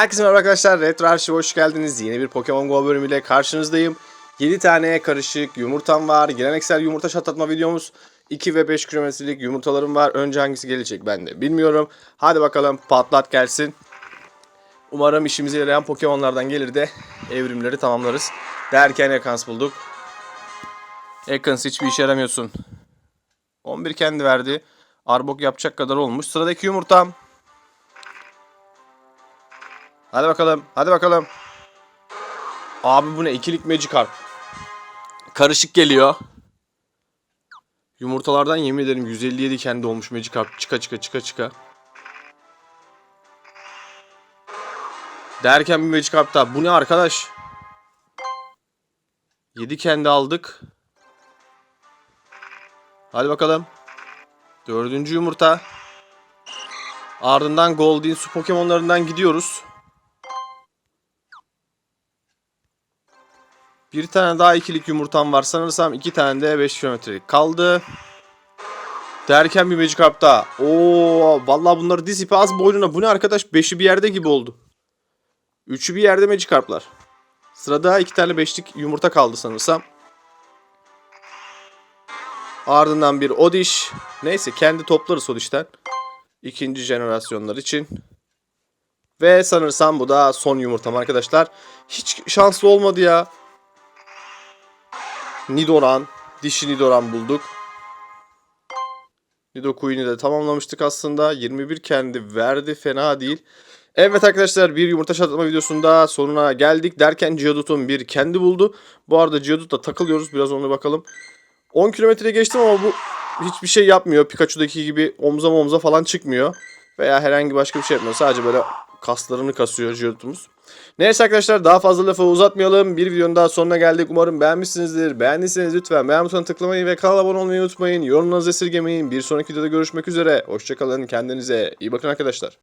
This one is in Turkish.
Herkese merhaba arkadaşlar. Retro Arşiv'e hoş geldiniz. Yeni bir Pokemon Go bölümüyle karşınızdayım. 7 tane karışık yumurtam var. Geleneksel yumurta şatlatma videomuz. 2 ve 5 kilometrelik yumurtalarım var. Önce hangisi gelecek ben de bilmiyorum. Hadi bakalım patlat gelsin. Umarım işimize yarayan Pokemon'lardan gelir de evrimleri tamamlarız. Derken Ekans bulduk. Ekans hiçbir işe yaramıyorsun. 11 kendi verdi. Arbok yapacak kadar olmuş. Sıradaki yumurtam. Hadi bakalım. Hadi bakalım. Abi bu ne? İkilik Magikarp. Karışık geliyor. Yumurtalardan yemin ederim 157 kendi olmuş Magikarp. Çıka çıka çıka çıka. Derken bir Magikarp daha. Bu ne arkadaş? 7 kendi aldık. Hadi bakalım. Dördüncü yumurta. Ardından Goldin su Pokemon'larından gidiyoruz. Bir tane daha ikilik yumurtam var. Sanırsam iki tane de 5 kilometrelik kaldı. Derken bir Magikarp daha. Oo, vallahi bunları diz ipi az boynuna. Bu ne arkadaş? Beşi bir yerde gibi oldu. Üçü bir yerde Magikarp'lar. Sırada iki tane beşlik yumurta kaldı sanırsam. Ardından bir Odish. Neyse kendi toplarız Odish'ten. İkinci jenerasyonlar için. Ve sanırsam bu da son yumurtam arkadaşlar. Hiç şanslı olmadı ya. Nidoran. Dişi Nidoran bulduk. Nidoqueen'i de tamamlamıştık aslında. 21 kendi verdi. Fena değil. Evet arkadaşlar bir yumurta şatlama videosunda sonuna geldik. Derken Geodude'un bir kendi buldu. Bu arada Geodude'da takılıyoruz. Biraz ona bakalım. 10 kilometre geçtim ama bu hiçbir şey yapmıyor. Pikachu'daki gibi omza omza falan çıkmıyor. Veya herhangi başka bir şey yapmıyor. Sadece böyle kaslarını kasıyor Geodude'umuz. Neyse arkadaşlar daha fazla lafı uzatmayalım. Bir videonun daha sonuna geldik. Umarım beğenmişsinizdir. Beğendiyseniz lütfen beğen butonuna tıklamayı ve kanala abone olmayı unutmayın. Yorumlarınızı esirgemeyin. Bir sonraki videoda görüşmek üzere. Hoşçakalın. Kendinize iyi bakın arkadaşlar.